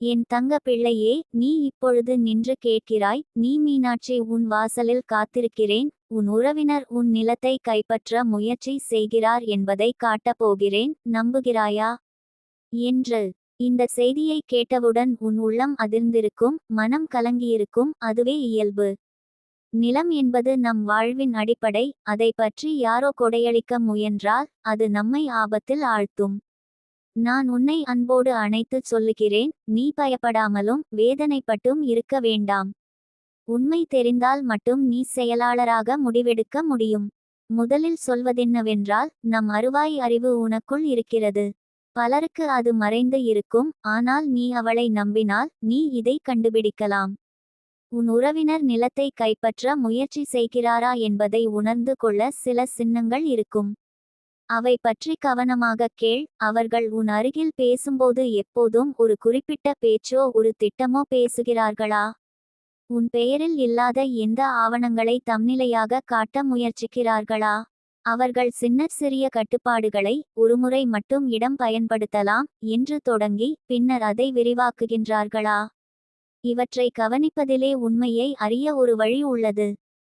என் தங்க பிள்ளையே நீ இப்பொழுது நின்று கேட்கிறாய் நீ மீனாட்சி உன் வாசலில் காத்திருக்கிறேன் உன் உறவினர் உன் நிலத்தை கைப்பற்ற முயற்சி செய்கிறார் என்பதை காட்டப் போகிறேன் நம்புகிறாயா? என்று. இந்த செய்தியை கேட்டவுடன் உன் உள்ளம் அதிர்ந்திருக்கும் மனம் கலங்கியிருக்கும் அதுவே இயல்பு. நிலம் என்பது நம் வாழ்வின் அடிப்படை அதை பற்றி யாரோ கொடையளிக்க முயன்றால் அது நம்மை ஆபத்தில் ஆழ்த்தும். நான் உன்னை அன்போடு அணைத்துச் சொல்லுகிறேன் நீ பயப்படாமலும் வேதனைப்பட்டும் இருக்க வேண்டாம். உண்மை தெரிந்தால் மட்டும் நீ செயலாளராக முடிவெடுக்க முடியும். முதலில் சொல்வதென்னவென்றால் நம் அருவாய் அறிவு உனக்குள் இருக்கிறது. பலருக்கு அது மறைந்து இருக்கும் ஆனால் நீ அவளை நம்பினால் நீ இதை கண்டுபிடிக்கலாம். உன் உறவினர் நிலத்தை கைப்பற்ற முயற்சி செய்கிறாரா என்பதை உணர்ந்து கொள்ள சில சின்னங்கள் இருக்கும். அவை பற்றி கவனமாக கேள். அவர்கள் உன் அருகில் பேசும்போது எப்போதும் ஒரு குறிப்பிட்ட பேச்சோ ஒரு திட்டமோ பேசுகிறார்களா? உன் பெயரில் இல்லாத எந்த ஆவணங்களை தம்நிலையாக காட்ட முயற்சிக்கிறார்களா? அவர்கள் சின்ன சிறிய கட்டுப்பாடுகளை ஒருமுறை மட்டும் இடம் பயன்படுத்தலாம் என்று தொடங்கி பின்னர் அதை விரிவாக்குகின்றார்களா? இவற்றை கவனிப்பதிலே உண்மையை அறிய ஒரு வழி உள்ளது.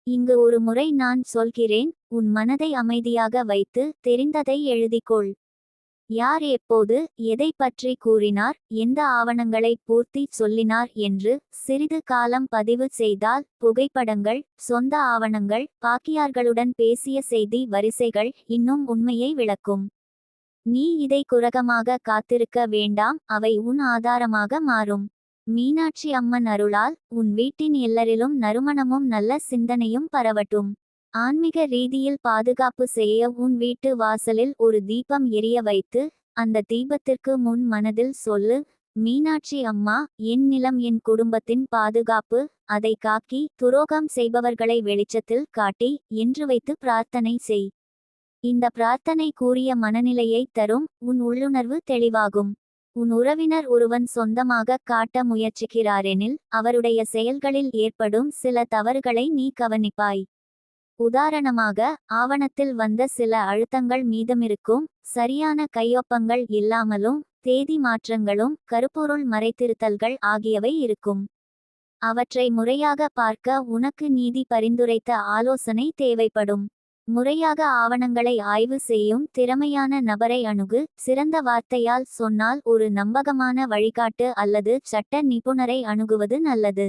இங்கு ஒரு முறை நான் சொல்கிறேன் உன் மனதை அமைதியாக வைத்து தெரிந்ததை எழுதிக்கொள். யார் எப்போது எதை பற்றி கூறினார் எந்த ஆவணங்களை பூர்த்தி சொல்லினார் என்று சிறிது காலம் பதிவு செய்தால் புகைப்படங்கள் சொந்த ஆவணங்கள் பாக்கியார்களுடன் பேசிய செய்தி வரிசைகள் இன்னும் உண்மையை விளக்கும். நீ இதை குரகமாக காத்திருக்க வேண்டாம் அவை உன் ஆதாரமாக மாறும். மீனாட்சி அம்மன் அருளால் உன் வீட்டின் எல்லரிலும் நறுமணமும் நல்ல சிந்தனையும் பரவட்டும். ஆன்மீக ரீதியில் பாதுகாப்பு செய்ய உன் வீட்டு வாசலில் ஒரு தீபம் எரிய வைத்து அந்த தீபத்திற்கு முன் மனதில் சொல்லு மீனாட்சி அம்மா என் நிலம் என் குடும்பத்தின் பாதுகாப்பு அதை காக்கி துரோகம் செய்பவர்களை வெளிச்சத்தில் காட்டி என்று வைத்து பிரார்த்தனை செய். இந்த பிரார்த்தனை கூறிய மனநிலையை தரும் உன் உள்ளுணர்வு தெளிவாகும். உன் உறவினர் ஒருவன் சொந்தமாக காட்ட முயற்சிக்கிறாரெனில் அவருடைய செயல்களில் ஏற்படும் சில தவறுகளை நீ கவனிப்பாய். உதாரணமாக ஆவணத்தில் வந்த சில அழுத்தங்கள் மீதமிருக்கும் சரியான கையொப்பங்கள் இல்லாமலும் தேதி மாற்றங்களும் கருப்பொருள் மறைத்திருத்தல்கள் ஆகியவை இருக்கும். அவற்றை முறையாக பார்க்க உனக்கு நீதி பரிந்துரைத்த ஆலோசனை தேவைப்படும். முறையாக ஆவணங்களை ஆய்வு செய்யும் திறமையான நபரை அணுகு சிறந்த வார்த்தையால் சொன்னால் ஒரு நம்பகமான வழிகாட்டு அல்லது சட்ட நிபுணரை அணுகுவது நல்லது.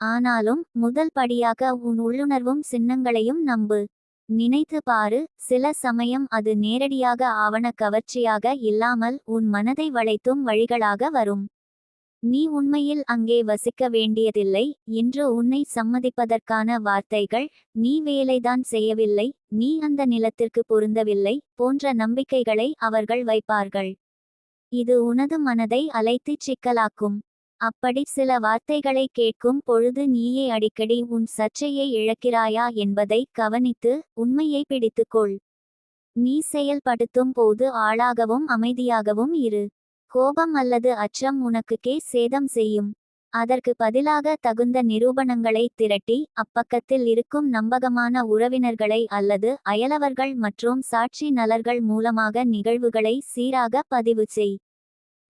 ஆனாலும் முதல் படியாக உன் உள்ளுணர்வும் சின்னங்களையும் நம்பு. நினைத்து பாரு சில சமயம் அது நேரடியாக ஆவண கவர்ச்சியாக இல்லாமல் உன் மனதை வளைத்தும் வழிகளாக வரும். நீ உண்மையில் அங்கே வசிக்க வேண்டியதில்லை என்று உன்னை சம்மதிப்பதற்கான வார்த்தைகள் நீ வேலைதான் செய்யவில்லை நீ அந்த நிலத்திற்கு பொருந்தவில்லை போன்ற நம்பிக்கைகளை அவர்கள் வைப்பார்கள். இது உனது மனதை அலைத்து சிக்கலாக்கும். அப்படி சில வார்த்தைகளை கேட்கும் பொழுது நீயே அடிக்கடி உன் சர்ச்சையை இழக்கிறாயா என்பதை கவனித்து உண்மையை பிடித்துக்கொள். நீ செயல்படுத்தும் போது ஆளாகவும் அமைதியாகவும் இரு. கோபம் அல்லது அச்சம் உனக்குக்கே சேதம் செய்யும். அதற்கு பதிலாக தகுந்த நிரூபணங்களை திரட்டி அப்பக்கத்தில் இருக்கும் நம்பகமான உறவினர்களை அல்லது அயலவர்கள் மற்றும் சாட்சி நலர்கள் மூலமாக நிகழ்வுகளை சீராக பதிவு செய்.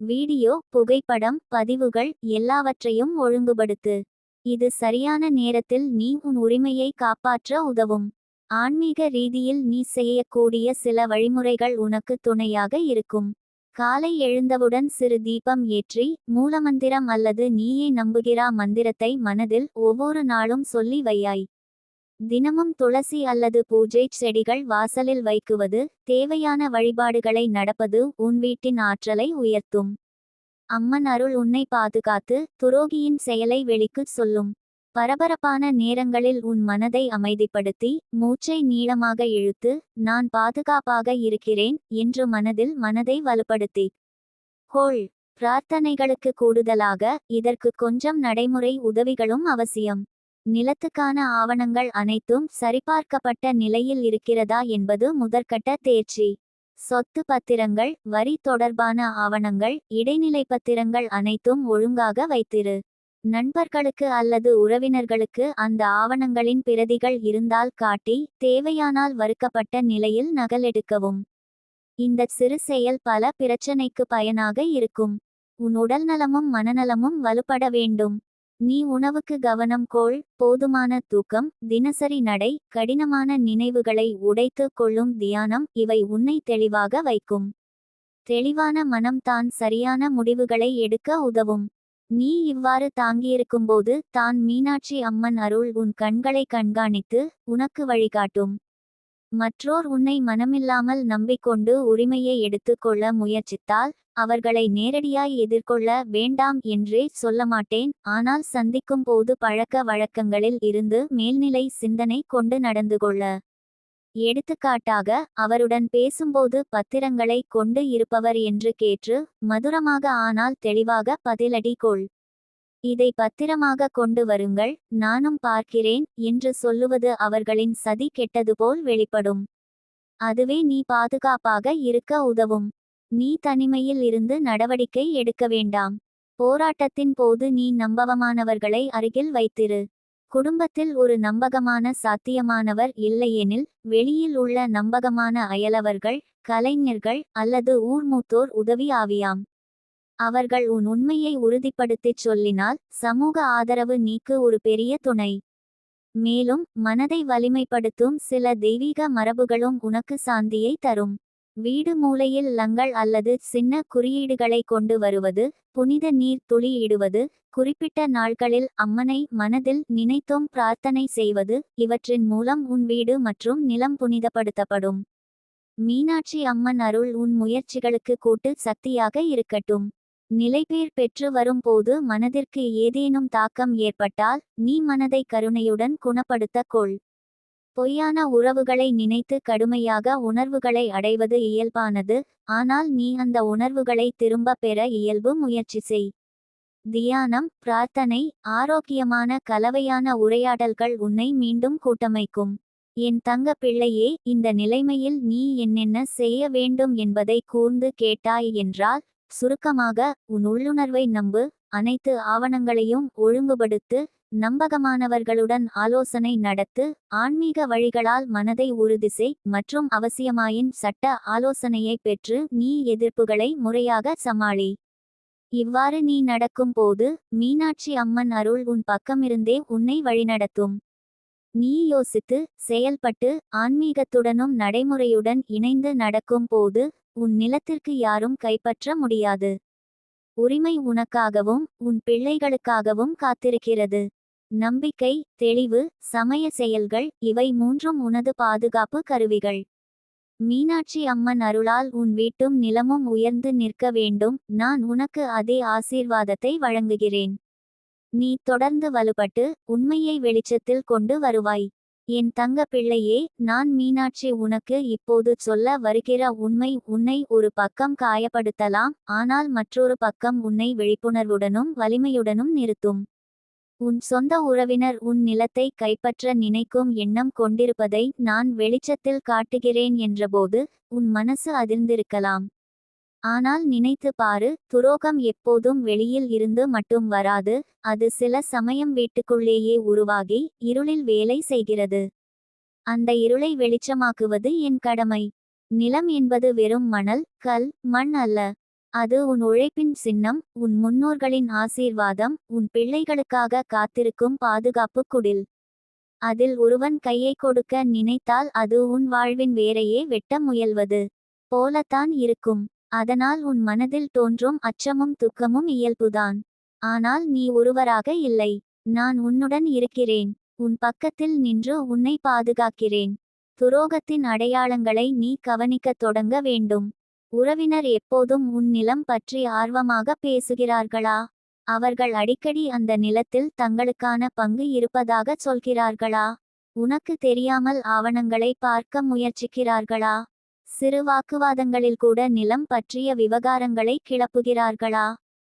வீடியோ புகைப்படம் பதிவுகள் எல்லாவற்றையும் ஒழுங்குபடுத்து. இது சரியான நேரத்தில் நீ உன் உரிமையை காப்பாற்ற உதவும். ஆன்மீக ரீதியில் நீ செய்யக்கூடிய சில வழிமுறைகள் உனக்கு துணையாக இருக்கும். காலை எழுந்தவுடன் சிறு தீபம் ஏற்றி மூலமந்திரம் அல்லது நீயே நம்புகிறா மந்திரத்தை மனதில் ஒவ்வொரு நாளும் சொல்லி வையாய். தினமும் துளசி அல்லது பூஜை செடிகள் வாசலில் வைக்குவது தேவையான வழிபாடுகளை நடப்பது உன் வீட்டின் ஆற்றலை உயர்த்தும். அம்மன் அருள் உன்னை பாதுகாத்து துரோகியின் செயலை வெளிக்குச் சொல்லும். பரபரப்பான நேரங்களில் உன் மனதை அமைதிப்படுத்தி மூச்சை நீளமாக இழுத்து நான் பாதுகாப்பாக இருக்கிறேன் என்று மனதில் மனதை வலுப்படுத்தி. ஹோள் பிரார்த்தனைகளுக்கு கூடுதலாக இதற்கு கொஞ்சம் நடைமுறை உதவிகளும் அவசியம். நிலத்துக்கான ஆவணங்கள் அனைத்தும் சரிபார்க்கப்பட்ட நிலையில் இருக்கிறதா என்பது முதற்கட்ட தேர்ச்சி. சொத்து பத்திரங்கள் வரி தொடர்பான ஆவணங்கள் இடைநிலை பத்திரங்கள் அனைத்தும் ஒழுங்காக வைத்திரு. நண்பர்களுக்கு அல்லது உறவினர்களுக்கு அந்த ஆவணங்களின் பிரதிகள் இருந்தால் காட்டி தேவையானால் வறுக்கப்பட்ட நிலையில் நகலெடுக்கவும். இந்த சிறு செயல் பல பிரச்சனைக்கு பயனாக இருக்கும். உன் உடல்நலமும் மனநலமும் வலுப்பட வேண்டும். நீ உணவுக்கு கவனம் கோள் போதுமான தூக்கம் தினசரி நடை கடினமான நினைவுகளை உடைத்து கொள்ளும் தியானம் இவை உன்னை தெளிவாக வைக்கும். தெளிவான மனம் தான் சரியான முடிவுகளை எடுக்க உதவும். நீ இவ்வாறு தாங்கியிருக்கும்போது தான் மீனாட்சி அம்மன் அருள் உன் கண்களை கண்காணித்து உனக்கு வழிகாட்டும். மற்றோர் உன்னை மனமில்லாமல் நம்பிக்கொண்டு உரிமையை எடுத்துக்கொள்ள முயற்சித்தால் அவர்களை நேரடியாய் எதிர்கொள்ள வேண்டாம் என்றே சொல்ல மாட்டேன் ஆனால் சந்திக்கும் போது பழக்க வழக்கங்களில் இருந்து மேல்நிலை சிந்தனை கொண்டு நடந்து கொள்ள எடுத்துக்காட்டாக அவருடன் பேசும்போது பத்திரங்களை கொண்டு இருப்பவர் என்று கேற்று மதுரமாக ஆனால் தெளிவாக பதிலடி கொள். இதை பத்திரமாக கொண்டு வருங்கள் நானும் பார்க்கிறேன் என்று சொல்லுவது அவர்களின் சதி கெட்டது போல் வெளிப்படும். அதுவே நீ பாதுகாப்பாக இருக்க உதவும். நீ தனிமையில் இருந்து நடவடிக்கை எடுக்க வேண்டாம். போராட்டத்தின் போது நீ நம்பவமானவர்களை அருகில் வைத்திரு. குடும்பத்தில் ஒரு நம்பகமான சாத்தியமானவர் இல்லையெனில் வெளியில் உள்ள நம்பகமான அயலவர்கள் கலைஞர்கள் அல்லது ஊர்மூத்தோர் உதவி ஆவியாம். அவர்கள் உன் உண்மையை உறுதிப்படுத்திச் சொல்லினால் சமூக ஆதரவு நீக்கு ஒரு பெரிய துணை. மேலும் மனதை வலிமைப்படுத்தும் சில தெய்வீக மரபுகளும் உனக்கு சாந்தியை தரும். வீடு மூலையில் லங்கள் அல்லது சின்ன குறியீடுகளை கொண்டு வருவது புனித நீர் துளியிடுவது குறிப்பிட்ட நாட்களில் அம்மனை மனதில் நினைத்தோம் பிரார்த்தனை செய்வது இவற்றின் மூலம் உன் வீடு மற்றும் நிலம் புனிதப்படுத்தப்படும். மீனாட்சி அம்மன் அருள் உன் முயற்சிகளுக்கு கூட்டு சக்தியாக இருக்கட்டும். நிலைபேர் பெற்று வரும் போது மனதிற்கு ஏதேனும் தாக்கம் ஏற்பட்டால் நீ மனதை கருணையுடன் குணப்படுத்த கொள். பொய்யான உறவுகளை நினைத்து கடுமையாக உணர்வுகளை அடைவது இயல்பானது ஆனால் நீ அந்த உணர்வுகளை திரும்ப பெற இயல்பு முயற்சி செய். தியானம் பிரார்த்தனை ஆரோக்கியமான கலவையான உரையாடல்கள் உன்னை மீண்டும் கூட்டமைக்கும். என் தங்க பிள்ளையே இந்த நிலைமையில் நீ என்னென்ன செய்ய வேண்டும் என்பதை கூர்ந்து கேட்டாய் என்றால் சுருக்கமாக உன் உள்ளுணர்வை நம்பு அனைத்து ஆவணங்களையும் ஒழுங்குபடுத்து நம்பகமானவர்களுடன் ஆலோசனை நடத்து ஆன்மீக வழிகளால் மனதை உறுதிசெய் மற்றும் அவசியமாயின் சட்ட ஆலோசனையை பெற்று நீ எதிர்ப்புகளை முறையாக சமாளி. இவ்வாறு நீ நடக்கும் போது மீனாட்சி அம்மன் அருள் உன் பக்கமிருந்தே உன்னை வழிநடத்தும். நீ யோசித்து செயல்பட்டு ஆன்மீகத்துடனும் நடைமுறையுடன் இணைந்து நடக்கும் போது உன் நிலத்திற்கு யாரும் கைப்பற்ற முடியாது. உரிமை உனக்காகவும் உன் பிள்ளைகளுக்காகவும் காத்திருக்கிறது. நம்பிக்கை தெளிவு சமய செயல்கள் இவை மூன்றும் உனது பாதுகாப்பு கருவிகள். மீனாட்சி அம்மன் அருளால் உன் வீட்டும் நிலமும் உயர்ந்து நிற்க வேண்டும் நான் உனக்கு அதே ஆசீர்வாதத்தை வழங்குகிறேன். நீ தொடர்ந்து வலுப்பட்டு உண்மையை வெளிச்சத்தில் கொண்டு வருவாய். என் தங்க பிள்ளையே நான் மீனாட்சி உனக்கு இப்போது சொல்ல வருகிற உண்மை உன்னை ஒரு பக்கம் காயப்படுத்தலாம் ஆனால் மற்றொரு பக்கம் உன்னை விழிப்புணர்வுடனும் வலிமையுடனும் நிறுத்தும். உன் சொந்த உறவினர் உன் நிலத்தை கைப்பற்ற நினைக்கும் எண்ணம் கொண்டிருப்பதை நான் வெளிச்சத்தில் காட்டுகிறேன் என்றபோது உன் மனசு அதிர்ந்திருக்கலாம். ஆனால் நினைத்து பாரு துரோகம் எப்போதும் வெளியில் இருந்து மட்டும் வராது அது சில சமயம் வீட்டுக்குள்ளேயே உருவாகி இருளில் வேலை செய்கிறது. அந்த இருளை வெளிச்சமாக்குவது என் கடமை. நிலம் என்பது வெறும் மணல் கல் மண் அல்ல. அது உன் உழைப்பின் சின்னம் உன் முன்னோர்களின் ஆசீர்வாதம் உன் பிள்ளைகளுக்காக காத்திருக்கும் பாதுகாப்பு குடில். அதில் ஒருவன் கையை கொடுக்க நினைத்தால் அது உன் வாழ்வின் வேரையே வெட்ட முயல்வது. போலத்தான் இருக்கும். அதனால் உன் மனதில் தோன்றும் அச்சமும் துக்கமும் இயல்புதான். ஆனால் நீ ஒருவராக இல்லை. நான் உன்னுடன் இருக்கிறேன். உன் பக்கத்தில் நின்று உன்னை பாதுகாக்கிறேன். துரோகத்தின் அடையாளங்களை நீ கவனிக்கத் தொடங்க வேண்டும். உறவினர் எப்போதும் உன் நிலம் பற்றி ஆர்வமாக பேசுகிறார்களா? அவர்கள் அடிக்கடி அந்த நிலத்தில் தங்களுக்கான பங்கு இருப்பதாக சொல்கிறார்களா? உனக்கு தெரியாமல் ஆவணங்களை பார்க்க முயற்சிக்கிறார்களா? சிறு வாக்குவாதங்களில் கூட நிலம் பற்றிய விவகாரங்களை கிளப்புகிறார்களா?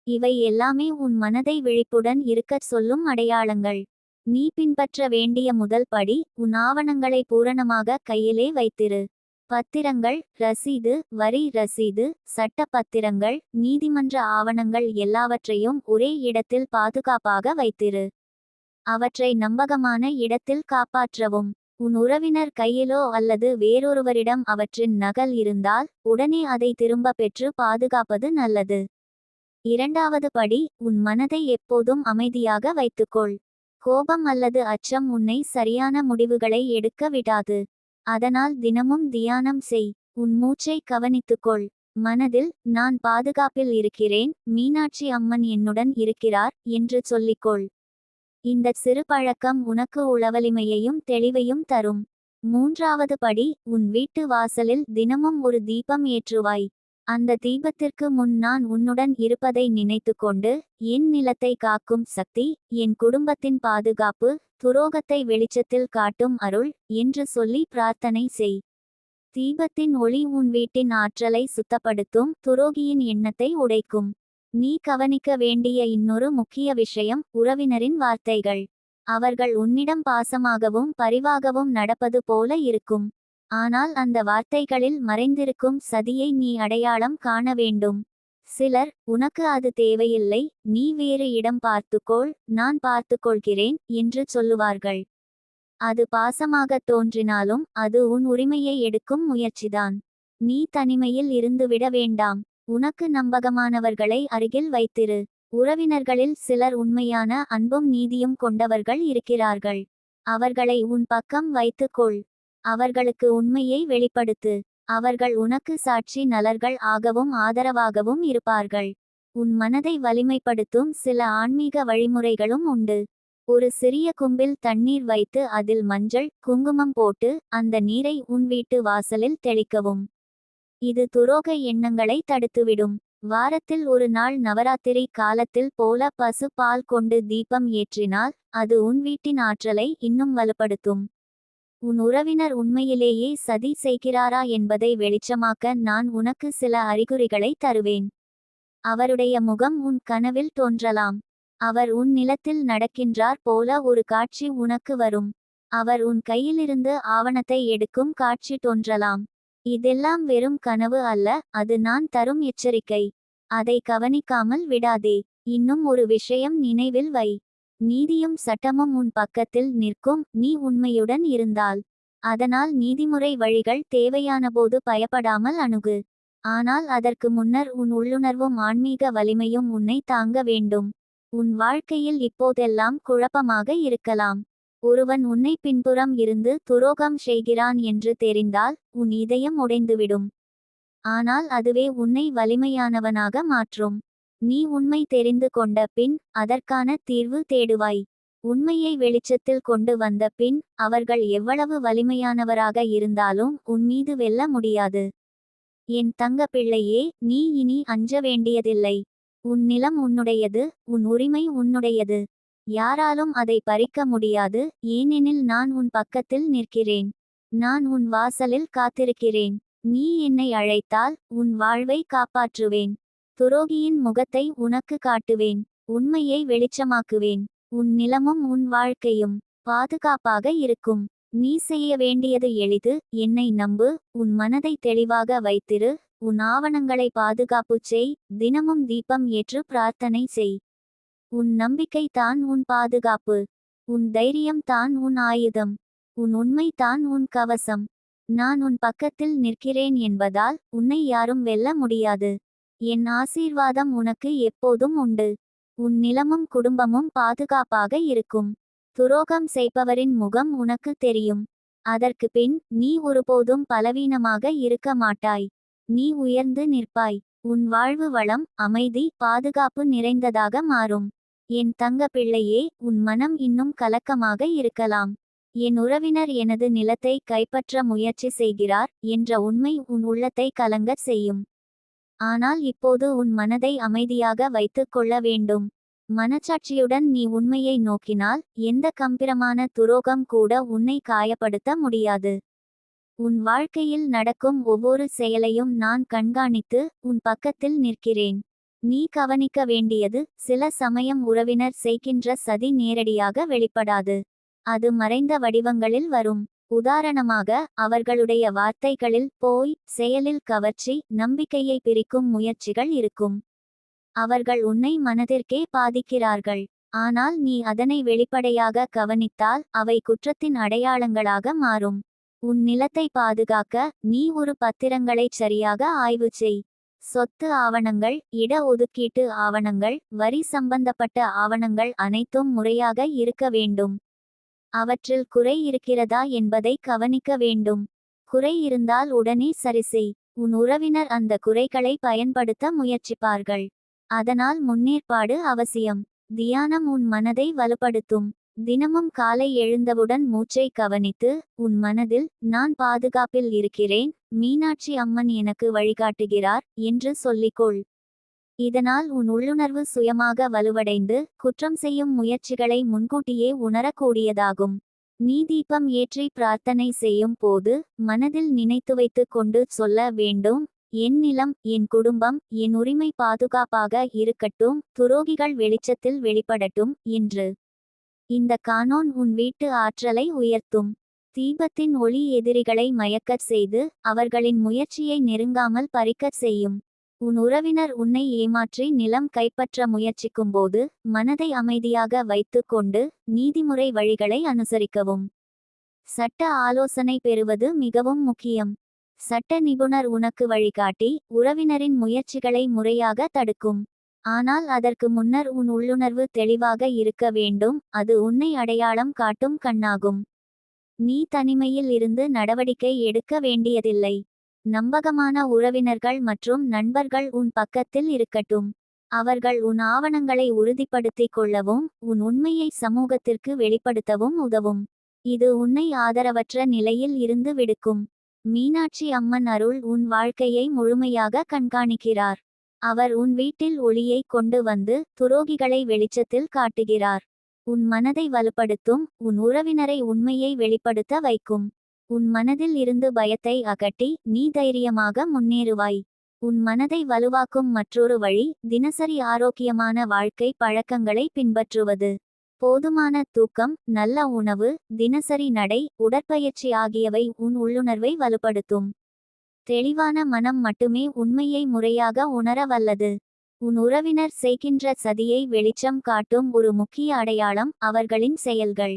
இவை எல்லாமே உன் மனதை விழிப்புடன் இருக்கச் சொல்லும் அடையாளங்கள். நீ பின்பற்ற வேண்டிய முதல் படி உன் ஆவணங்களை பூரணமாக கையிலே வைத்திரு. பத்திரங்கள் ரசீது வரி ரசீது சட்ட பத்திரங்கள் நீதிமன்ற ஆவணங்கள் எல்லாவற்றையும் ஒரே இடத்தில் பாதுகாப்பாக வைத்திரு. அவற்றை நம்பகமான இடத்தில் காப்பாற்றவும். உன் உறவினர் கையிலோ அல்லது வேறொருவரிடம் அவற்றின் நகல் இருந்தால் உடனே அதை திரும்ப பெற்று பாதுகாப்பது நல்லது. இரண்டாவது படி உன் மனதை எப்போதும் அமைதியாக வைத்துக்கொள். கோபம் அல்லது அச்சம் உன்னை சரியான முடிவுகளை எடுக்க விடாது. அதனால் தினமும் தியானம் செய். உன் மூச்சை கவனித்துக்கொள். மனதில் நான் பாதுகாப்பில் இருக்கிறேன். மீனாட்சி அம்மன் என்னுடன் இருக்கிறார் என்று சொல்லிக்கொள். இந்த சிறு பழக்கம் உனக்கு உளவலிமையையும் தெளிவையும் தரும். மூன்றாவது படி உன் வீட்டு வாசலில் தினமும் ஒரு தீபம் ஏற்றுவாய். அந்த தீபத்திற்கு முன் நான் உன்னுடன் இருப்பதை நினைத்துக்கொண்டு என் நிலத்தை காக்கும் சக்தி என் குடும்பத்தின் பாதுகாப்பு துரோகத்தை வெளிச்சத்தில் காட்டும் அருள் என்று சொல்லி பிரார்த்தனை செய். தீபத்தின் ஒளி உன் வீட்டின் ஆற்றலை சுத்தப்படுத்தும் துரோகியின் எண்ணத்தை உடைக்கும். நீ கவனிக்க வேண்டிய இன்னொரு முக்கிய விஷயம் உறவினரின் வார்த்தைகள். அவர்கள் உன்னிடம் பாசமாகவும் பரிவாகவும் நடப்பது போல இருக்கும். ஆனால் அந்த வார்த்தைகளில் மறைந்திருக்கும் சதியை நீ அடையாளம் காண வேண்டும். சிலர் உனக்கு அது தேவையில்லை நீ வேறு இடம் பார்த்துக்கொள் நான் பார்த்துக்கொள்கிறேன் என்று சொல்லுவார்கள். அது பாசமாக தோன்றினாலும் அது உன் உரிமையை எடுக்கும் முயற்சிதான். நீ தனிமையில் இருந்துவிட வேண்டாம். உனக்கு நம்பகமானவர்களை அருகில் வைத்திரு. உறவினர்களில் சிலர் உண்மையான அன்பும் நீதியும் கொண்டவர்கள் இருக்கிறார்கள். அவர்களை உன் பக்கம் வைத்துக்கொள் அவர்களுக்கு உண்மையை வெளிப்படுத்து. அவர்கள் உனக்கு சாட்சி நலர்கள் ஆகவும் ஆதரவாகவும் இருப்பார்கள். உன் மனதை வலிமைப்படுத்தும் சில ஆன்மீக வழிமுறைகளும் உண்டு. ஒரு சிறிய கும்பில் தண்ணீர் வைத்து அதில் மஞ்சள் குங்குமம் போட்டு அந்த நீரை உன் வீட்டு வாசலில் தெளிக்கவும். இது துரோக எண்ணங்களை தடுத்துவிடும். வாரத்தில் ஒரு நாள் நவராத்திரி காலத்தில் போல பசு பால் கொண்டு தீபம் ஏற்றினால் அது உன் வீட்டின் ஆற்றலை இன்னும் வலுப்படுத்தும். உன் உறவினர் உண்மையிலேயே சதி செய்கிறாரா என்பதை வெளிச்சமாக்க நான் உனக்கு சில அறிகுறிகளை தருவேன். அவருடைய முகம் உன் கனவில் தோன்றலாம். அவர் உன் நிலத்தில் நடக்கின்றார் போல ஒரு காட்சி உனக்கு வரும். அவர் உன் கையிலிருந்து ஆவணத்தை எடுக்கும் காட்சி தோன்றலாம். இதெல்லாம் வெறும் கனவு அல்ல அது நான் தரும் எச்சரிக்கை. அதை கவனிக்காமல் விடாதே. இன்னும் ஒரு விஷயம் நினைவில் வை. நீதியும் சட்டமும் உன் பக்கத்தில் நிற்கும் நீ உண்மையுடன் இருந்தால். அதனால் நீதிமுறை வழிகள் தேவையானபோது பயப்படாமல் அணுகு. ஆனால் அதற்கு முன்னர் உன் உள்ளுணர்வும் ஆன்மீக வலிமையும் உன்னை தாங்க வேண்டும். உன் வாழ்க்கையில் இப்போதெல்லாம் குழப்பமாக இருக்கலாம். ஒருவன் உன்னை பின்புறம் இருந்து துரோகம் செய்கிறான் என்று தெரிந்தால் உன் இதயம் உடைந்துவிடும். ஆனால் அதுவே உன்னை வலிமையானவனாக மாற்றும். நீ உண்மை தெரிந்து கொண்ட பின் அதற்கான தீர்வு தேடுவாய். உண்மையை வெளிச்சத்தில் கொண்டு வந்த பின் அவர்கள் எவ்வளவு வலிமையானவராக இருந்தாலும் உன்மீது வெல்ல முடியாது. என் தங்க பிள்ளையே நீ இனி அஞ்ச வேண்டியதில்லை. உன் நிலம் உன்னுடையது உன் உரிமை உன்னுடையது. யாராலும் அதை பறிக்க முடியாது ஏனெனில் நான் உன் பக்கத்தில் நிற்கிறேன். நான் உன் வாசலில் காத்திருக்கிறேன். நீ என்னை அழைத்தால் உன் வாழ்வை காப்பாற்றுவேன். துரோகியின் முகத்தை உனக்கு காட்டுவேன். உண்மையை வெளிச்சமாக்குவேன். உன் நிலமும் உன் வாழ்க்கையும் பாதுகாப்பாக இருக்கும். நீ செய்ய வேண்டியது எளிது. என்னை நம்பு. உன் மனதை தெளிவாக வைத்திரு. உன் ஆவணங்களை பாதுகாப்பு செய். தினமும் தீபம் ஏற்று பிரார்த்தனை செய். உன் நம்பிக்கை தான் உன் பாதுகாப்பு. உன் தைரியம் தான் உன் ஆயுதம். உன் உண்மை தான் உன் கவசம். நான் உன் பக்கத்தில் நிற்கிறேன் என்பதால் உன்னை யாரும் வெல்ல முடியாது. என் ஆசீர்வாதம் உனக்கு எப்போதும் உண்டு. உன் நிலமும் குடும்பமும் பாதுகாப்பாக இருக்கும். துரோகம் செய்பவரின் முகம் உனக்கு தெரியும். அதற்கு பின் நீ ஒருபோதும் பலவீனமாக இருக்க மாட்டாய். நீ உயர்ந்து நிற்பாய். உன் வாழ்வு வளம் அமைதி பாதுகாப்பு நிறைந்ததாக மாறும். என் தங்க பிள்ளையே உன் மனம் இன்னும் கலக்கமாக இருக்கலாம். என் உறவினர் எனது நிலத்தை கைப்பற்ற முயற்சி செய்கிறார் என்ற உண்மை உன் உள்ளத்தை கலங்கச் செய்யும். ஆனால் இப்போது உன் மனதை அமைதியாக வைத்துக் கொள்ள வேண்டும். மனச்சாட்சியுடன் நீ உண்மையை நோக்கினால் எந்த கம்பிரமான துரோகம் கூட உன்னை காயப்படுத்த முடியாது. உன் வாழ்க்கையில் நடக்கும் ஒவ்வொரு செயலையும் நான் கண்காணித்து உன் பக்கத்தில் நிற்கிறேன். நீ கவனிக்க வேண்டியது சில சமயம் உறவினர் செய்கின்ற சதி நேரடியாக வெளிப்படாது. அது மறைந்த வடிவங்களில் வரும். உதாரணமாக அவர்களுடைய வார்த்தைகளில் போய் செயலில் கவர்ச்சி நம்பிக்கையை பிரிக்கும் முயற்சிகள் இருக்கும். அவர்கள் உன்னை மனதிற்கே பாதிக்கிறார்கள். ஆனால் நீ அதனை வெளிப்படையாக கவனித்தால் அவை குற்றத்தின் அடையாளங்களாக மாறும். உன் நிலத்தை பாதுகாக்க நீ ஒரு பத்திரங்களை சரியாக ஆய்வு செய். சொத்து ஆவணங்கள் இட ஒதுக்கீட்டு ஆவணங்கள் வரி சம்பந்தப்பட்ட ஆவணங்கள் அனைத்தும் முறையாக இருக்க வேண்டும். அவற்றில் குறை இருக்கிறதா என்பதை கவனிக்க வேண்டும். குறை இருந்தால் உடனே சரிசெய் உன் உறவினர் அந்த குறைகளை பயன்படுத்த முயற்சிப்பார்கள். அதனால் முன்னேற்பாடு அவசியம். தியானம் உன் மனதை வலுப்படுத்தும். தினமும் காலை எழுந்தவுடன் மூச்சை கவனித்து உன் மனதில் நான் பாதுகாப்பில் இருக்கிறேன் மீனாட்சி அம்மன் எனக்கு வழிகாட்டுகிறார் என்று சொல்லிக்கொள். இதனால் உன் உள்ளுணர்வு சுயமாக வலுவடைந்து குற்றம் செய்யும் முயற்சிகளை முன்கூட்டியே உணரக்கூடியதாகும். நீ தீபம் ஏற்றி பிரார்த்தனை செய்யும் போது மனதில் நினைத்து வைத்து கொண்டு சொல்ல வேண்டும் என் நிலம் என் குடும்பம் என் உரிமை பாதுகாப்பாக இருக்கட்டும் துரோகிகள் வெளிச்சத்தில் வெளிப்படட்டும் என்று. இந்த கானோன் உன் வீட்டு ஆற்றலை உயர்த்தும். தீபத்தின் ஒளி எதிரிகளை மயக்கச் செய்து அவர்களின் முயற்சியை நெருங்காமல் பறிக்கச் செய்யும். உன் உறவினர் உன்னை ஏமாற்றி நிலம் கைப்பற்ற முயற்சிக்கும்போது மனதை அமைதியாக வைத்து கொண்டு நீதிமுறை வழிகளை அனுசரிக்கவும். சட்ட ஆலோசனை பெறுவது மிகவும் முக்கியம். சட்ட நிபுணர் உனக்கு வழிகாட்டி உறவினரின் முயற்சிகளை முறையாக தடுக்கும். ஆனால் அதற்கு முன்னர் உன் உள்ளுணர்வு தெளிவாக இருக்க வேண்டும் அது உன்னை அடையாளம் காட்டும் கண்ணாகும். நீ தனிமையில் இருந்து நடவடிக்கை எடுக்க வேண்டியதில்லை. நம்பகமான உறவினர்கள் மற்றும் நண்பர்கள் உன் பக்கத்தில் இருக்கட்டும். அவர்கள் உன் ஆவணங்களை உறுதிப்படுத்திக் கொள்ளவும் உன் உண்மையை சமூகத்திற்கு வெளிப்படுத்தவும் உதவும். இது உன்னை ஆதரவற்ற நிலையில் இருந்து விடுக்கும். மீனாட்சி அம்மன் அருள் உன் வாழ்க்கையை முழுமையாக கண்காணிக்கிறார். அவர் உன் வீட்டில் ஒளியை கொண்டு வந்து துரோகிகளை வெளிச்சத்தில் காட்டுகிறார். உன் மனதை வலுப்படுத்தும் உன் உறவினரை உண்மையை வெளிப்படுத்த வைக்கும். உன் மனதில் இருந்து பயத்தை அகட்டி நீ தைரியமாக முன்னேறுவாய். உன் மனதை வலுவாக்கும் மற்றொரு வழி தினசரி ஆரோக்கியமான வாழ்க்கை பழக்கங்களை பின்பற்றுவது. போதுமான தூக்கம் நல்ல உணவு தினசரி நடை உடற்பயிற்சி ஆகியவை உன் உள்ளுணர்வை வலுப்படுத்தும். தெளிவான மனம் மட்டுமே உண்மையை முறையாக உணர வல்லது. உன் உறவினர் செய்கின்ற சதியை வெளிச்சம் காட்டும் ஒரு முக்கிய அடையாளம் அவர்களின் செயல்கள்.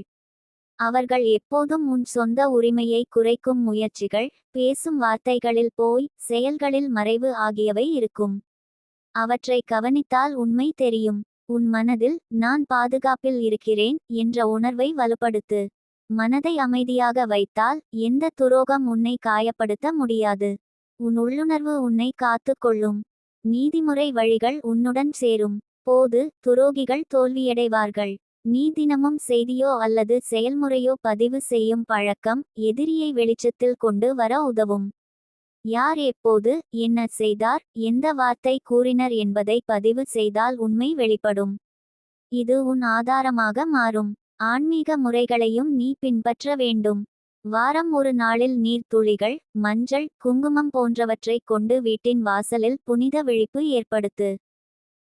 அவர்கள் எப்போதும் உன் சொந்த உரிமையை குறைக்கும் முயற்சிகள் பேசும் வார்த்தைகளில் போய் செயல்களில் மறைவு ஆகியவை இருக்கும். அவற்றை கவனித்தால் உண்மை தெரியும். உன் மனதில் நான் பாதுகாப்பில் இருக்கிறேன் என்ற உணர்வை வலுப்படுத்து. மனதை அமைதியாக வைத்தால் எந்த துரோகம் உன்னை காயப்படுத்த முடியாது. உன் உள்ளுணர்வு உன்னை காத்து கொள்ளும். நீதிமுறை வழிகள் உன்னுடன் சேரும். போது துரோகிகள் தோல்வியடைவார்கள். நீ தினமும் செய்தியோ அல்லது செயல்முறையோ பதிவு செய்யும் பழக்கம் எதிரியை வெளிச்சத்தில் கொண்டு வர உதவும். யார் எப்போது என்ன செய்தார் எந்த வார்த்தை கூறினர் என்பதை பதிவு செய்தால் உண்மை வெளிப்படும். இது உன் ஆதாரமாக மாறும். ஆன்மீக முறைகளையும் நீ பின்பற்ற வேண்டும். வாரம் ஒரு நாளில் நீர்த்துளிகள் மஞ்சள் குங்குமம் போன்றவற்றை கொண்டு வீட்டின் வாசலில் புனித விழிப்பு ஏற்படுத்து.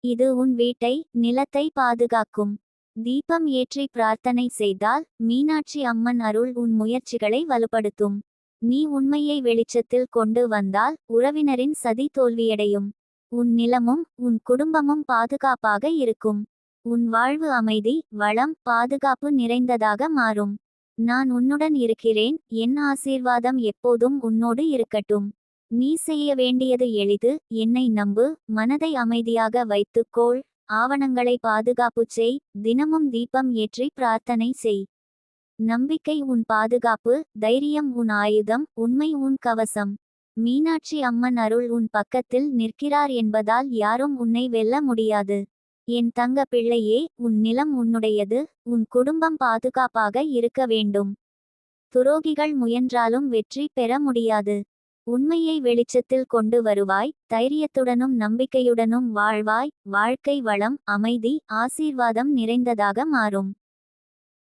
இது உன் வீட்டை நிலத்தை பாதுகாக்கும். தீபம் ஏற்றி பிரார்த்தனை செய்தால் மீனாட்சி அம்மன் அருள் உன் முயற்சிகளை வலுப்படுத்தும். நீ உண்மையை வெளிச்சத்தில் கொண்டு வந்தால் உறவினரின் சதி தோல்வியடையும். உன் நிலமும் உன் குடும்பமும் பாதுகாப்பாக இருக்கும். உன் வாழ்வு அமைதி வளம் பாதுகாப்பு நிறைந்ததாக மாறும். நான் உன்னுடன் இருக்கிறேன் என் ஆசீர்வாதம் எப்போதும் உன்னோடு இருக்கட்டும். நீ செய்ய வேண்டியது எளிது என்னை நம்பு மனதை அமைதியாக வைத்துக்கோள் ஆவணங்களை பாதுகாப்பு செய் தினமும் தீபம் ஏற்றி பிரார்த்தனை செய். நம்பிக்கை உன் பாதுகாப்பு தைரியம் உன் ஆயுதம் உண்மை உன் கவசம். மீனாட்சி அம்மன் அருள் உன் பக்கத்தில் நிற்கிறார் என்பதால் யாரும் உன்னை வெல்ல முடியாது. என் தங்க பிள்ளையே உன் நிலம் உன்னுடையது உன் குடும்பம் பாதுகாப்பாக இருக்க வேண்டும். துரோகிகள் முயன்றாலும் வெற்றி பெற முடியாது. உண்மையை வெளிச்சத்தில் கொண்டு வருவாய் தைரியத்துடனும் நம்பிக்கையுடனும் வாழ்வாய் வாழ்க்கை வளம் அமைதி ஆசீர்வாதம் நிறைந்ததாக மாறும்.